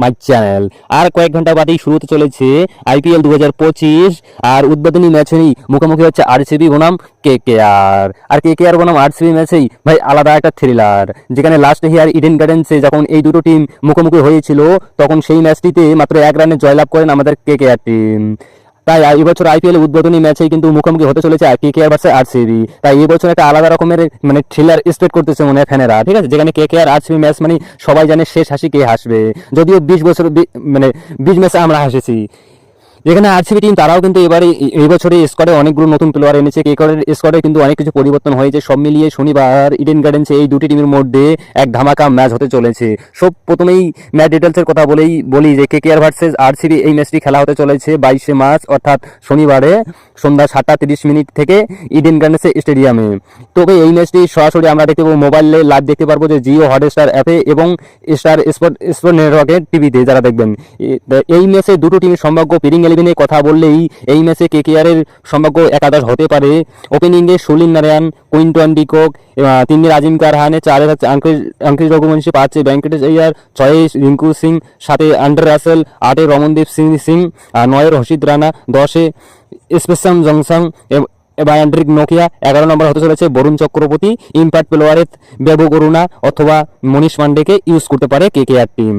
My channel. আর কয়েক ঘণ্টা বাদেই শুরু হতে চলেছে আইপিএল দু হাজার পঁচিশ, আর উদ্বোধনী ম্যাচেরই মুখোমুখি হচ্ছে আরসিবি বনাম কে কে আর আর কে কে আর বনাম আরসিবি ম্যাচেই ভাই আলাদা একটা থ্রিলার যেখানে লাস্ট হিয়ার ইডেন গার্ডেন্সে যখন এই দুটো টিম মুখোমুখি হয়েছিল, তখন সেই ম্যাচটিতে মাত্র এক রানে জয়লাভ করেন আমাদের কে কে আর টিম তাই এই বছর আইপিএল উদ্বোধনী ম্যাচে কিন্তু মুখোমুখি হতে চলেছে কে কে আর আর আরসিবি। তাই এই বছর একটা আলাদা রকমের মানে থ্রিলার এক্সপেক্ট করতেছে মনে ফ্যানেরা, ঠিক আছে? যেখানে কে কে আর আরসিবি ম্যাচ মানে সবাই জানে শেষ হাসি কে হাসবে। যদিও বিশ বছর মানে বিশ ম্যাচে আমরা হাসেছি। যেখানে আরসিবি টিম তারাও কিন্তু এবারে এই- বছরে স্কোয়াডে অনেকগুলো নতুন প্লেয়ার এনেছে। কে কারের স্কোয়াডে কিন্তু অনেক কিছু পরিবর্তন হয়েছে। সব মিলিয়ে শনিবার ইডেন গার্ডেন্সে এই দুটি টিমের মধ্যে এক ধামাকা ম্যাচ হতে চলেছে। সব প্রথমেই ম্যাচ ডিটেলসের কথা বলেই, বলি যে কে কে আর ভার্সেস আরসিবি এই ম্যাচটি খেলা হতে চলেছে বাইশে মার্চ, অর্থাৎ শনিবারে সন্ধ্যা সাতটা তিরিশ মিনিট থেকে ইডেন গার্ডেন্সে স্টেডিয়ামে তবে এই ম্যাচটি সরাসরি আমরা দেখতে পাবো মোবাইলে লাইভ দেখতে পারব যে জিও হটস্টার অ্যাপে এবং স্টার স্পোর্ট স্পোর্ট নেটওয়ার্কের টিভিতে যারা দেখবেন। এই ম্যাচে দুটো টিমের সম্ভাব্য পিরিং ইলেভেনের কথা বললেই এই ম্যাচে কে কে এর সম্ভাব্য একাদশ হতে পারে। ওপেনিংয়ে সুলিন নারায়ণ, কুইন্টন ডিকক তিনি রাজিম কারহানে চারে থাকছে আঙ্কিশ আঙ্কিশ রঘুবংশী পাঁচে ভেঙ্কটেশ আইয়ার ছয়ে, রিঙ্কু সিং সাথে আন্ডার রাসেল, আটে রমনদীপ সিং সিং নয়ের হসিদ রানা, দশে স্পেশাম জংসাং অ্যান্ড্রিক নোকিয়া এগারো নম্বর হতে চলেছে বরুণ চক্রবর্তী, ইম্প্যাক্ট প্লেয়ারে বেবু করুণা অথবা মনীষ পান্ডেকে ইউজ করতে পারে কে কে আর টিম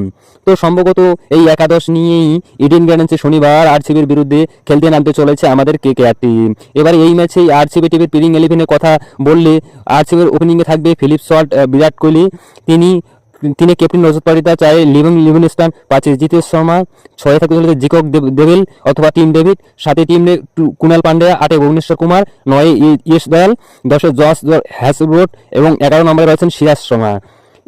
তো সম্ভবত এই একাদশ নিয়েই ইডেন গার্ডেন্সে শনিবার আরসিবির বিরুদ্ধে খেলতে নামতে চলেছে আমাদের কে কে আর টিম এবার এই ম্যাচেই আরসিবি টিভির প্রিলিং ইলেভেনের কথা বললে আরসিবির ওপেনিংয়ে থাকবে ফিলিপ শট বিরাট কোহলি। তিনি তিনি ক্যাপ্টেন রজত পাটিদা চায় লিভিং লিভিনস্টান পাঁচে জিতেশ শর্মা ছয়ে থাকতে চলেছে জিকক দেব- দেবেল অথবা টিম ডেভিড। সাথে টিম কুনাল পান্ডে আটে ভুবনেশ্বর কুমার, নয়ে ইয়েশ দয়াল, দশে জস হ্যাসব্রোড এবং এগারো নম্বরে রয়েছেন সিরাজ শর্মা।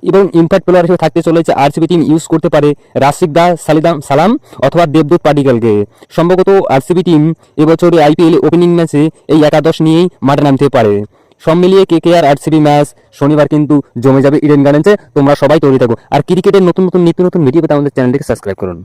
এবং ইম্প্যাক্ট প্লেয়ার হিসেবে থাকতে চলেছে আরসিবি টিম ইউজ করতে পারে রাশিক দা, সালিদাম সালাম অথবা দেবদূত পাডিকালকে সম্ভবত আরসিবি টিম এবছরে আইপিএল ওপেনিং ম্যাচে এই একাদশ নিয়েই মাঠে নামতে পারে। সব মিলিয়ে কে কে আর আরসিবি ম্যাচ শনিবার কিন্তু জমে যাবে ইডেন গার্ডেন্সে। তোমরা সবাই তৈরি থাকো। আর ক্রিকেটের নতুন নতুন নিত্য নতুন ভিডিও পেতে আমাদের চ্যানেলটিকে সাবস্ক্রাইব করুন।